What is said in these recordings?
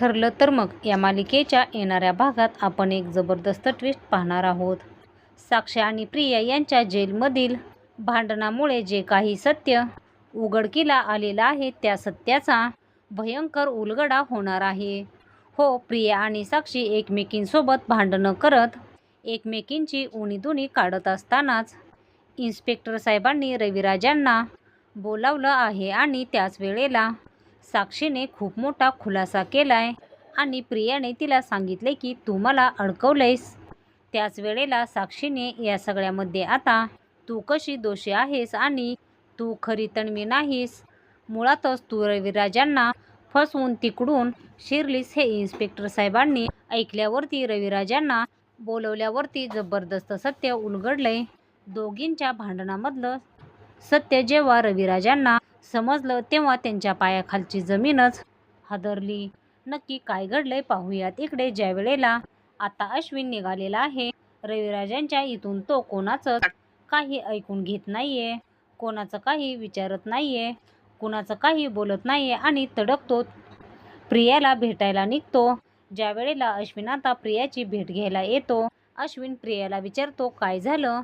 ठरलं तर मग या मालिकेच्या येणाऱ्या भागात आपण एक जबरदस्त ट्विस्ट पाहणार आहोत. साक्षी आणि प्रिया यांच्या जेलमधील भांडणामुळे जे काही सत्य उघडकीला आलेलं आहे त्या सत्याचा भयंकर उलगडा होणार आहे. हो प्रिया आणि साक्षी एकमेकींसोबत भांडणं करत एकमेकींची उणीदुणी काढत असतानाच इन्स्पेक्टर साहेबांनी रविराजांना बोलावलं आहे आणि त्याच वेळेला साक्षीने खूप मोठा खुलासा केलाय आणि प्रियाने तिला सांगितले की तू मला अडकवलंयस. त्याच वेळेला साक्षीने या सगळ्यामध्ये आता तू कशी दोषी आहेस आणि तू खरी तणवी नाहीस? मुळातच तू रविराजांना फसवून तिकडून शिरलीस हे इन्स्पेक्टर साहेबांनी ऐकल्यावरती रविराजांना बोलवल्यावरती जबरदस्त सत्य उलगडले दोघींच्या भांडणामधलं सत्य जेव्हा रविराजांना समजलं तेव्हा त्यांच्या पायाखालची जमीनच हादरली. नक्की काय घडलंय पाहूयात इकडे. ज्या वेळेला आता अश्विन निघालेला आहे रविराजांच्या इथून तो कोणाचं काही ऐकून घेत नाहीये कोणाचं काही विचारत नाहीये कुणाचं काही बोलत नाहीये आणि तडकतो. प्रियाला भेटायला निघतो. ज्या वेळेला अश्विन आता प्रियाची भेट घ्यायला येतो अश्विन प्रियाला विचारतो काय झालं?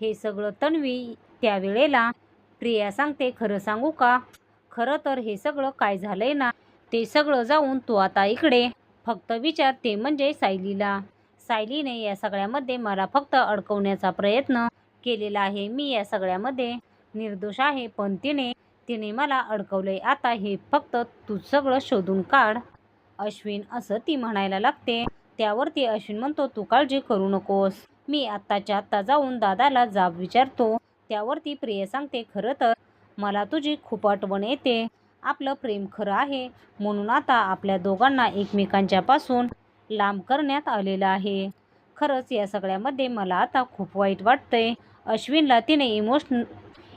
हे सगळं तन्वी त्यावेळेला प्रिया सांगते खरं सांगू का? खरं तर हे सगळं काय झालंय ना? ते सगळं जाऊन तू आता इकडे. फक्त विचार ते म्हणजे सायलीला. सायलीने या सगळ्यामध्ये मला फक्त अडकवण्याचा प्रयत्न केलेला आहे. मी या सगळ्यामध्ये निर्दोष आहे पण तिने तिने मला अडकवलंय. आता हे फक्त तू सगळं शोधून काढ. अश्विन असं ती म्हणायला लागते. त्यावरती अश्विन म्हणतो तू काळजी करू नकोस. मी आत्ताच्या आत्ता जाऊन दादाला जाब विचारतो. त्यावरती प्रिय सांगते खरं तर मला तुझी खूप आठवण येते. आपलं प्रेम खरं आहे. म्हणून आता आपल्या दोघांना एकमेकांच्या पासून लांब करण्यात आलेलं आहे. खरंच या सगळ्यामध्ये मला आता खूप वाईट वाटतंय. अश्विनला तिने इमोशन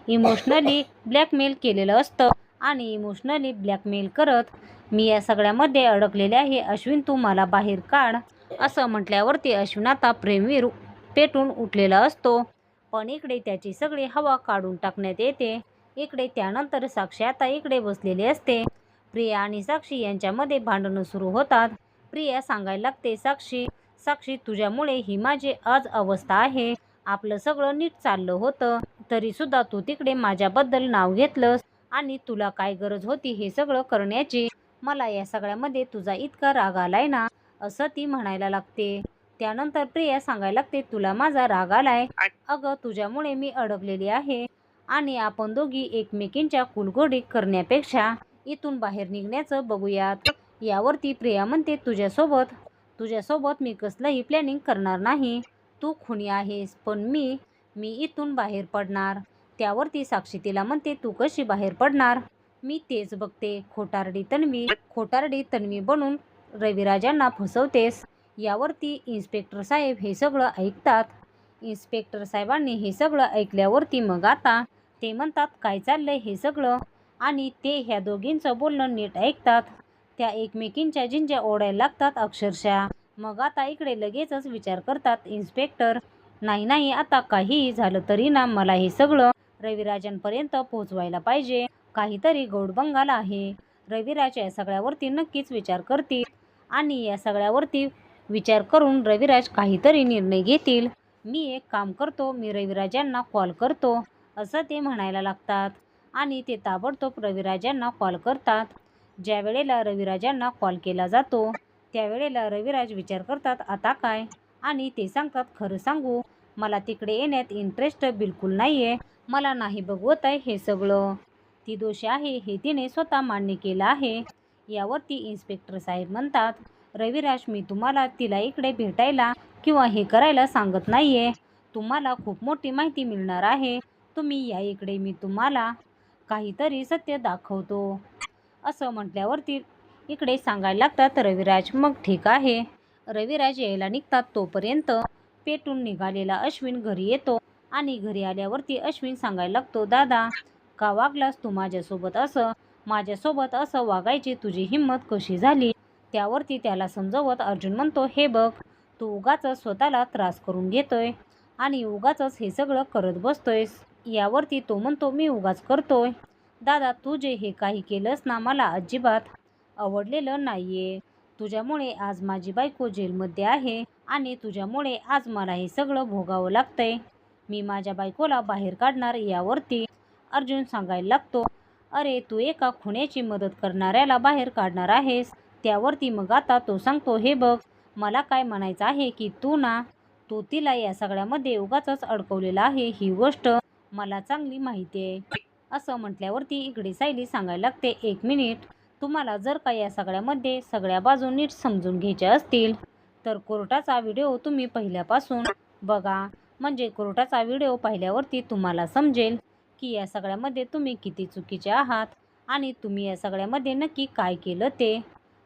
इमोशनली ब्लॅकमेल केलेलं असतं आणि इमोशनली ब्लॅकमेल करत मी या सगळ्यामध्ये अडकलेले आहे. अश्विन तू मला बाहेर काढ. असं म्हटल्यावरती अश्विन आता प्रेमवीर पेटून उठलेला असतो. पण इकडे त्याची सगळी हवा काढून टाकण्यात येते. इकडे त्यानंतर साक्षी आता इकडे बसलेली असते. प्रिया आणि साक्षी यांच्यामध्ये भांडणं सुरू होतात. प्रिया सांगायला लागते साक्षी साक्षी तुझ्यामुळे ही माझी आज अवस्था आहे. आपलं सगळं नीट चाललं होतं. तरीसुद्धा तू तिकडे माझ्याबद्दल नाव घेतलंस आणि तुला काय गरज होती हे सगळं करण्याची? मला या सगळ्यामध्ये तुझा इतका राग आलाय ना असं ती म्हणायला लागते. त्यानंतर प्रिया सांगायला लागते तुला माझा राग आलाय. अगं तुझ्यामुळे मी अडकलेली आहे आणि आपण दोघी एकमेकींच्या कुलघोडी करण्यापेक्षा इथून बाहेर निघण्याचं बघूयात. यावरती प्रिया म्हणते तुझ्यासोबत तुझ्यासोबत मी कसलंही प्लॅनिंग करणार नाही. तू खुनी आहेस पण मी मी इथून बाहेर पडणार. त्यावरती साक्षी तिला म्हणते तू कशी बाहेर पडणार? मी तेच बघते खोटारडी तन्वी खोटारडी तन्वी बनून रविराजांना फसवतेस. यावरती इन्स्पेक्टर साहेब हे सगळं ऐकतात. इन्स्पेक्टर साहेबांनी हे सगळं ऐकल्यावरती मग आता ते म्हणतात काय चाललंय हे सगळं? आणि ते ह्या दोघींचं बोलणं नीट ऐकतात. त्या एकमेकींच्या जिंज्या ओढायला लागतात अक्षरशः. मग आता इकडे लगेचच विचार करतात इन्स्पेक्टर. नाही नाही आता काहीही झालं तरी ना मला हे सगळं रविराजांपर्यंत पोहोचवायला पाहिजे. काहीतरी गौडबंगाल आहे. रविराज या सगळ्यावरती नक्कीच विचार करतील आणि या सगळ्यावरती विचार करून रविराज काहीतरी निर्णय घेतील. मी एक काम करतो मी रविराजांना कॉल करतो असं ते म्हणायला लागतात. आणि ते ताबडतोब रविराजांना कॉल करतात. ज्या वेळेला रविराजांना कॉल केला जातो त्यावेळेला रविराज विचार करतात आता काय? आणि ते सांगतात खरं सांगू मला तिकडे येण्यात इंटरेस्ट बिलकुल नाही आहे मला नाही बघवत आहे हे सगळं. ती दोषी आहे हे तिने स्वतः मान्य केलं आहे. यावरती इन्स्पेक्टर साहेब म्हणतात रविराज मी तुम्हाला तिला इकडे भेटायला किंवा हे करायला सांगत नाही आहे तुम्हाला खूप मोठी माहिती मिळणार आहे. तुम्ही या इकडे मी तुम्हाला काहीतरी सत्य दाखवतो. असं म्हटल्यावरती इकडे सांगायला लागतात रविराज मग ठीक आहे. रविराज यायला निघतात. तोपर्यंत पेटून निघालेला अश्विन घरी येतो आणि घरी आल्यावरती अश्विन सांगायला लागतो दादा का वागलास तू माझ्यासोबत? असं माझ्यासोबत असं वागायची तुझी हिंमत कशी झाली? त्यावरती त्याला समजवत अर्जुन म्हणतो हे बघ तू उगाच स्वतःला त्रास करून घेतोय आणि उगाच हे सगळं करत बसतोयस. यावरती तो म्हणतो मी उगाच करतोय. दादा तू जे हे काही केलंस ना मला अजिबात आवडलेलं नाहीये. तुझ्यामुळे आज माझी बायको जेलमध्ये आहे आणि तुझ्यामुळे आज मला हे सगळं भोगावं लागतंय. मी माझ्या बायकोला बाहेर काढणार यावरती. अर्जुन सांगायला लागतो अरे तू एका खुण्याची मदत करणाऱ्याला बाहेर काढणार आहेस. त्यावरती मग आता तो सांगतो हे बघ मला काय म्हणायचं आहे की तू ना तो तिला या सगळ्यामध्ये उगाच अडकवलेला आहे. ही गोष्ट मला चांगली माहिती आहे. असं म्हटल्यावरती इकडे सायली सांगायला लागते एक मिनिट तुम्हाला जर का या सगळ्यामध्ये सगळ्या बाजू नीट समजून घ्यायच्या असतील तर कोर्टाचा व्हिडिओ तुम्ही पहिल्यापासून बघा. म्हणजे कोर्टाचा व्हिडिओ पाहिल्यावरती तुम्हाला समजेल की या सगळ्यामध्ये तुम्ही किती चुकीचे आहात आणि तुम्ही या सगळ्यामध्ये नक्की काय केलं ते.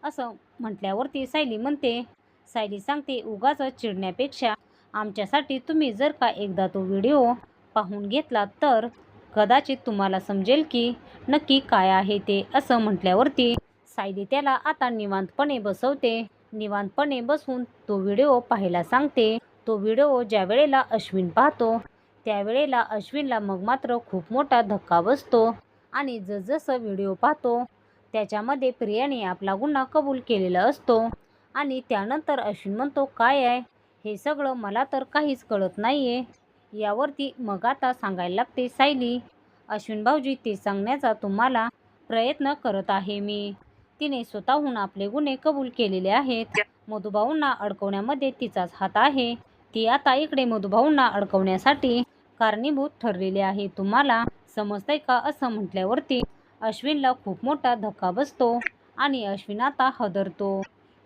असं म्हटल्यावरती सायली म्हणते सायली सांगते उगाच चिडण्यापेक्षा आमच्यासाठी तुम्ही जर का एकदा तो व्हिडिओ पाहून घेतला तर कदाचित तुम्हाला समजेल की नक्की काय आहे ते असं म्हटल्यावरती सायली त्याला आता निवांतपणे बसवते. निवांतपणे बसून तो व्हिडिओ पाहायला सांगते. तो व्हिडिओ ज्या वेळेला अश्विन पाहतो त्यावेळेला अश्विनला मग मात्र खूप मोठा धक्का बसतो आणि जसजसं व्हिडिओ पाहतो त्याच्यामध्ये प्रियाने आपला गुन्हा कबूल केलेला असतो. आणि त्यानंतर अश्विन म्हणतो काय आहे? हे सगळं मला तर काहीच कळत नाही आहे यावरती मग आता सांगायला लागते सायली. अश्विन भाऊजी ते सांगण्याचा तुम्हाला प्रयत्न करत आहे मी. तिने स्वतःहून आपले गुन्हे कबूल केलेले आहेत. मधुभाऊंना अडकवण्यामध्ये तिचाच हात आहे. ती आता इकडे मधुभाऊंना अडकवण्यासाठी कारणीभूत ठरलेली आहे. तुम्हाला समजतंय का असं म्हटल्यावरती अश्विनला खूप मोठा धक्का बसतो आणि अश्विन आता हदरतो.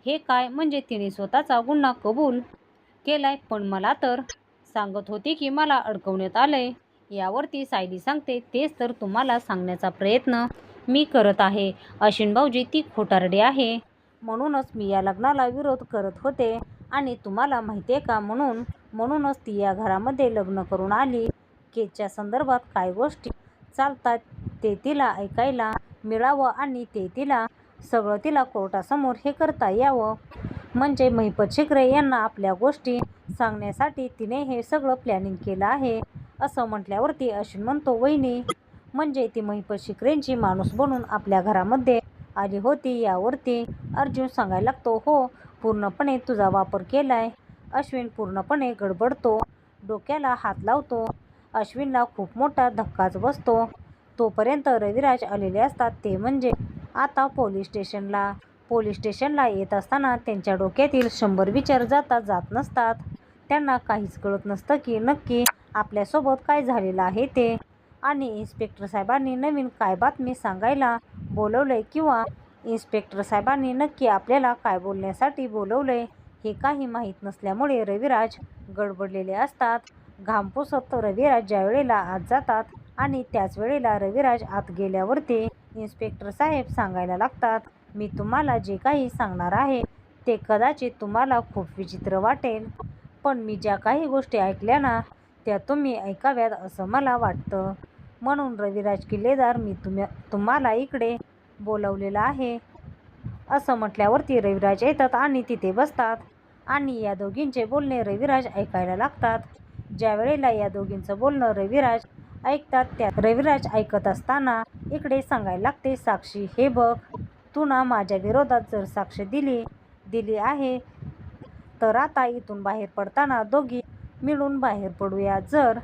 हे काय? म्हणजे तिने स्वतःचा गुन्हा कबूल केलाय. पण मला तर सांगत होती की मला अडकवण्यात आलंय. यावरती सायली सांगते तेच तर तुम्हाला सांगण्याचा प्रयत्न मी करत आहे. अश्विन भाऊजी ती खोटारडी आहे. म्हणूनच मी या लग्नाला विरोध करत होते. आणि तुम्हाला माहिती आहे का म्हणून? म्हणूनच ती या घरामध्ये लग्न करून आली. केच्या संदर्भात काय गोष्टी चालतात ते तिला ऐकायला मिळावं आणि ते तिला सगळं तिला कोर्टासमोर हे करता यावं. म्हणजे महिपत शिकरे यांना आपल्या गोष्टी सांगण्यासाठी तिने हे सगळं प्लॅनिंग केलं आहे असं म्हटल्यावरती अश्विन म्हणतो वहिनी म्हणजे ती महिपत शिकरेंची माणूस बनून आपल्या घरामध्ये आली होती यावरती अर्जुन सांगायला लागतो हो पूर्णपणे तुझा वापर केलाय. अश्विन पूर्णपणे गडबडतो डोक्याला हात लावतो. अश्विनला खूप मोठा धक्काच बसतो. तोपर्यंत रविराज आलेले असतात ते म्हणजे आता पोलीस स्टेशनला. पोलीस स्टेशनला येत असताना त्यांच्या डोक्यातील शंभर विचार जाता जात नसतात. त्यांना काहीच कळत नसतं की नक्की आपल्यासोबत काय झालेलं आहे ते. आणि इन्स्पेक्टर साहेबांनी नवीन काय बातमी सांगायला बोलवले किंवा इन्स्पेक्टर साहेबांनी नक्की आपल्याला काय बोलण्यासाठी बोलवले हे काही माहीत नसल्यामुळे रविराज गडबडलेले असतात. घामपुसत रविराज ज्या वेळेला आत जातात आणि त्याच वेळेला रविराज आत गेल्यावरती इन्स्पेक्टर साहेब सांगायला लागतात मी तुम्हाला जे काही सांगणार आहे ते कदाचित तुम्हाला खूप विचित्र वाटेल. पण मी ज्या काही गोष्टी ऐकल्या ना त्या तुम्ही ऐकाव्यात असं मला वाटतं. म्हणून रविराज किल्लेदार मी तुम्ही तुम्हाला इकडे बोलवलेलं आहे. असं म्हटल्यावरती रविराज येतात आणि तिथे बसतात. आणि या दोघींचे बोलणे रविराज ऐकायला लागतात. ज्या वेळेला या दोघींचं बोलणं रविराज ऐकतात त्या. रविराज ऐकत असताना इकडे सांगायला लागते साक्षी हे बघ तू ना माझ्या विरोधात जर साक्ष दिली दिली आहे तर आता इथून बाहेर पडताना दोघी मिळून बाहेर पडूया. जर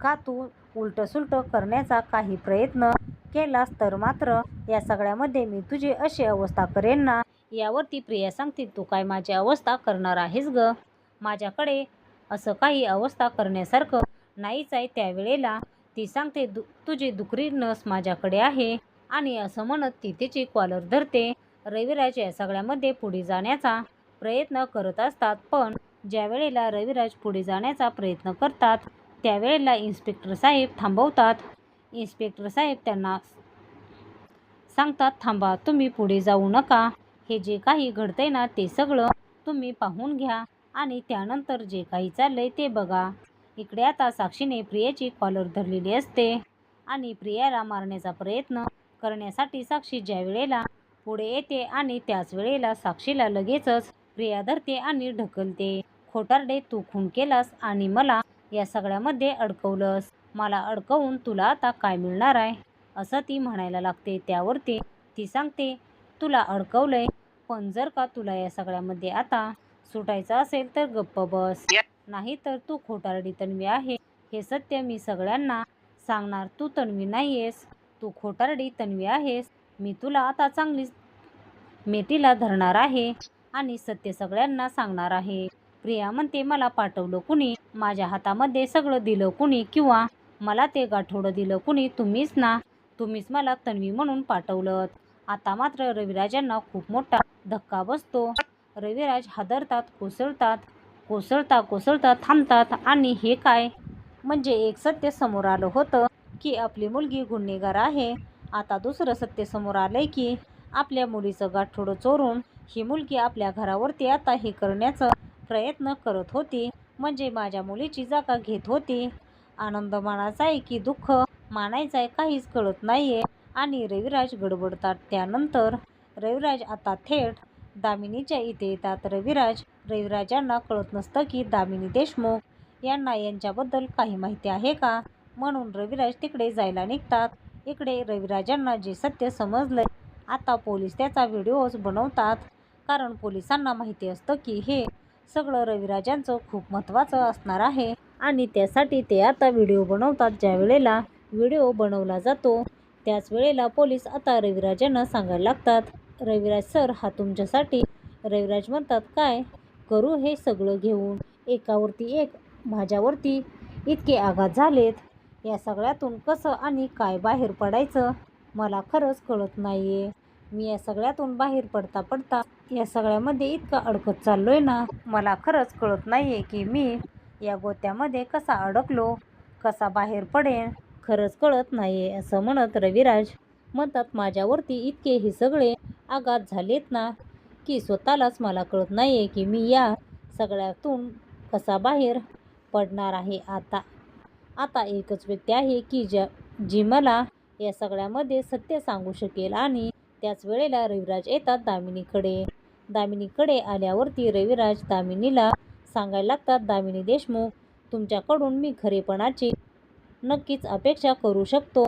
का तू उलटसुलट करण्याचा काही प्रयत्न केलास तर मात्र या सगळ्यामध्ये मी तुझी अशी अवस्था करेन ना? यावरती प्रिया सांगते तू काय माझी अवस्था करणार आहेस ग? माझ्याकडे असं काही अवस्था करण्यासारखं नाहीच आहे त्यावेळेला. ती सांगते दु तुझी दुकरी नस माझ्याकडे आहे. आणि असं म्हणत ती तिची कॉलर धरते. रविराज या सगळ्यामध्ये पुढे जाण्याचा प्रयत्न करत असतात पण ज्या वेळेला रविराज पुढे जाण्याचा प्रयत्न करतात त्यावेळेला इन्स्पेक्टर साहेब थांबवतात. इन्स्पेक्टर साहेब त्यांना सांगतात थांबा तुम्ही पुढे जाऊ नका. हे जे काही घडतंय ना ते सगळं तुम्ही पाहून घ्या आणि त्यानंतर जे काही चाललंय ते बघा. इकडे आता साक्षीने प्रियाची कॉलर धरलेली असते. आणि प्रियाला मारण्याचा प्रयत्न करण्यासाठी साक्षी ज्या वेळेला पुढे येते आणि त्याच वेळेला साक्षीला लगेचच प्रिया धरते आणि ढकलते. खोटारडे तू खून केलास आणि मला या सगळ्यामध्ये अडकवलंस. मला अडकवून तुला आता काय मिळणार आहे? असं ती म्हणायला लागते. त्यावरती ती सांगते तुला अडकवलंय पण जर का तुला या सगळ्यामध्ये आता सुटायचं असेल तर गप्प बस. नाही तर तू खोटारडी तन्वी आहे. हे सत्य मी सगळ्यांना सांगणार. तू तन्वी नाही आहेस तू खोटारडी तन्वी आहेस. मी तुला आता चांगलीच मेटीला धरणार आहे आणि सत्य सगळ्यांना सांगणार आहे. प्रिया म्हणते मला पाठवलं कुणी? माझ्या हातामध्ये सगळं दिलं कुणी? किंवा मला ते गाठोडं दिलं कुणी? तुम्हीच ना. तुम्हीच मला तन्वी म्हणून पाठवलं आता मात्र रविराजांना खूप मोठा धक्का बसतो. रविराज हादरतात कोसळतात. कोसळता कोसळता थांबतात. आणि हे काय? म्हणजे एक सत्य समोर आलं होतं की आपली मुलगी गुन्हेगार आहे. आता दुसरं सत्य समोर आलंय की आपल्या मुलीचं गाठोडं चोरून ही मुलगी आपल्या घरावरती आता हे करण्याचा प्रयत्न करत होती. म्हणजे माझ्या मुलीची जागा घेत होती. आनंद मानायचा आहे की दुःख मानायचं आहे काहीच कळत नाही आहे आणि रविराज गडबडतात त्यानंतर. रविराज आता थेट दामिनीच्या इथे येतात. रविराज रविराजांना कळत नसतं की दामिनी देशमुख यांना यांच्याबद्दल काही माहिती आहे का? म्हणून रविराज तिकडे जायला निघतात. इकडे रविराजांना जे सत्य समजलंय आता पोलीस त्याचा व्हिडिओज बनवतात. कारण पोलिसांना माहिती असतं की हे सगळं रविराजांचं खूप महत्त्वाचं असणार आहे. आणि त्यासाठी ते आता व्हिडिओ बनवतात ज्या वेळेला व्हिडिओ बनवला जातो त्याच वेळेला पोलीस आता रविराजांना सांगायला लागतात. रविराज सर हा तुमच्यासाठी. रविराज म्हणतात काय? करू हे सगळं घेऊन. एकावरती एक माझ्यावरती इतके आघात झालेत. या सगळ्यातून कसं आणि काय बाहेर पडायचं मला खरंच कळत नाही आहे मी या सगळ्यातून बाहेर पडता पडता या सगळ्यामध्ये इतका अडकत चाललोय ना. मला खरंच कळत नाही आहे की मी या गोत्यामध्ये कसा अडकलो कसा बाहेर पडेन. खरंच कळत नाही आहे असं म्हणत रविराज. म्हणतात माझ्यावरती इतके हे सगळे आघात झालेत ना की स्वतःलाच मला कळत नाही आहे की मी या सगळ्यातून कसा बाहेर पडणार आहे आता. आता एकच व्यक्ती आहे की ज्या जी मला या सगळ्यामध्ये सत्य सांगू शकेल आणि त्याच वेळेला रविराज येतात दामिनीकडे. दामिनीकडे आल्यावरती रविराज दामिनीला सांगायला लागतात दामिनी देशमुख तुमच्याकडून मी खरेपणाची नक्कीच अपेक्षा करू शकतो.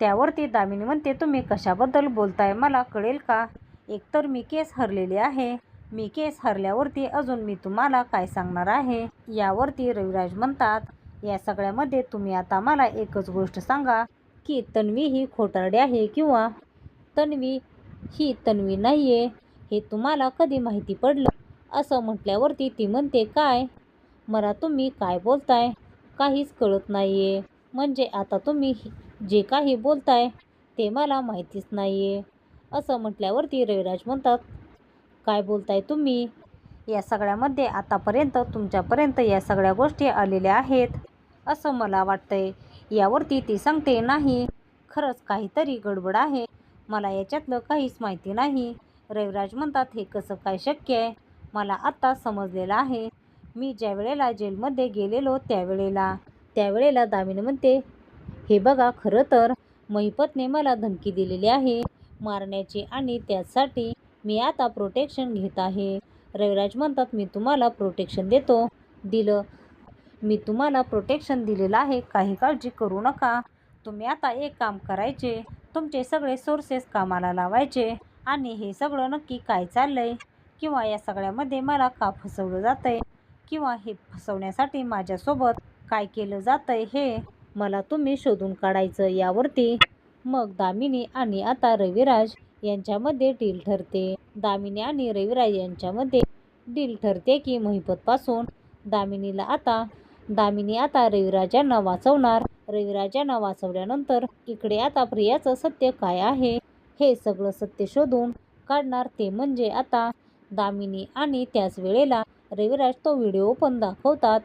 त्यावरती दामिनी म्हणते तुम्ही कशाबद्दल बोलताय? मला कळेल का? एकतर मी केस हरलेली आहे. मी केस हरल्यावरती अजून मी तुम्हाला काय सांगणार आहे यावरती रविराज म्हणतात. या सगळ्यामध्ये तुम्ही आता मला एकच गोष्ट सांगा की तन्वी ही खोटारडी आहे किंवा तन्वी ही तन्वी नाही आहे हे तुम्हाला कधी माहिती पडलं? असं म्हटल्यावरती ती म्हणते काय? मला तुम्ही काय बोलताय? काहीच कळत नाही आहे म्हणजे आता तुम्ही जे काही बोलताय ते मला माहितीच नाही आहे असं म्हटल्यावरती रविराज म्हणतात काय बोलताय तुम्ही? या सगळ्यामध्ये आतापर्यंत तुमच्यापर्यंत या सगळ्या गोष्टी आलेल्या आहेत असं मला वाटतंय. यावरती ती सांगते नाही खरंच काहीतरी गडबड आहे. मला याच्यातलं काहीच माहिती नाही. रविराज म्हणतात हे कसं काय शक्य आहे? मला आत्ता समजलेलं आहे. मी ज्या वेळेला जेलमध्ये गेलेलो त्यावेळेला. त्यावेळेला दामिनी म्हणते हे बघा खरं तर महिपतने मला धमकी दिलेली आहे. मारण्याची आणि त्यासाठी मी आता प्रोटेक्शन घेत आहे. रविराज म्हणतात मी तुम्हाला प्रोटेक्शन देतो. दिलं. मी तुम्हाला प्रोटेक्शन दिलेलं आहे. काही काळजी करू नका. तुम्ही आता एक काम करायचे. तुमचे सगळे सोर्सेस कामाला लावायचे आणि हे सगळं नक्की काय चाललंय? किंवा या सगळ्यामध्ये मला का फसवलं जातंय? किंवा हे फसवण्यासाठी माझ्यासोबत काय केलं जातंय हे मला तुम्ही शोधून काढायचं यावरती मग दामिनी आणि आता रविराज यांच्यामध्ये डील ठरते. दामिनी आणि रविराज यांच्यामध्ये डील ठरते की महिपतपासून दामिनीला आता दामिनी आता रविराजांना वाचवणार. रविराजांना वाचवल्यानंतर इकडे आता प्रियाचं सत्य काय आहे? हे सगळं सत्य शोधून काढणार ते म्हणजे आता दामिनी आणि त्याच वेळेला रविराज तो व्हिडिओ पण दाखवतात.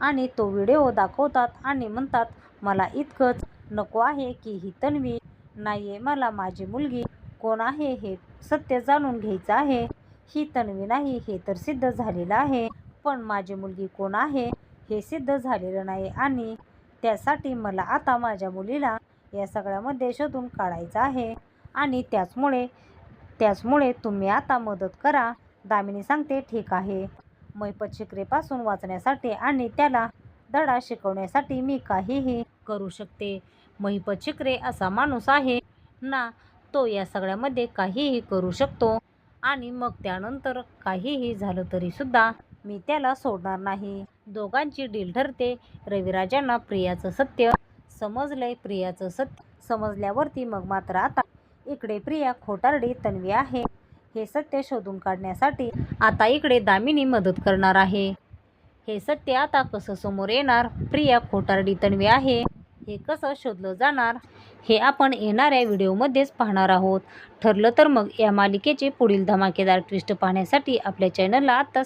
आणि तो व्हिडिओ दाखवतात आणि म्हणतात मला इतकंच नको आहे की ही तन्वी नाही आहे मला माझी मुलगी. कोण आहे हे सत्य जाणून घ्यायचं आहे. ही तन्वी नाही हे तर सिद्ध झालेलं आहे. पण माझी मुलगी कोण आहे हे सिद्ध झालेलं नाही आणि त्यासाठी मला आता माझ्या मुलीला या सगळ्यामध्ये शोधून काढायचं आहे. आणि त्याचमुळे त्याचमुळे तुम्ही आता मदत करा. दामिनी सांगते ठीक आहे. मैपत शिकरेपासून वाचण्यासाठी आणि त्याला धडा शिकवण्यासाठी मी काहीही करू शकते. महिपत शिकरे असा माणूस आहे. ना तो या सगळ्यामध्ये काहीही करू शकतो. आणि मग त्यानंतर काहीही झालं तरीसुद्धा मी त्याला सोडणार नाही. दोघांची डील ठरते. रविराजांना प्रियाचं सत्य समजलंय. प्रियाचं सत्य समजल्यावरती मग मात्र आता इकडे प्रिया खोटारडी तन्वी आहे. हे सत्य शोधून काढण्यासाठी आता इकडे दामिनी मदत करणार आहे. हे सत्य आता कसं समोर येणार? प्रिया खोटारडी तन्वी आहे. हे कसं शोधलं जाणार हे आपण येणाऱ्या व्हिडिओमध्येच पाहणार आहोत. ठरलं तर मग या मालिकेचे पुढील धमाकेदार ट्विस्ट पाहण्यासाठी आपल्या चॅनलला आत्ताच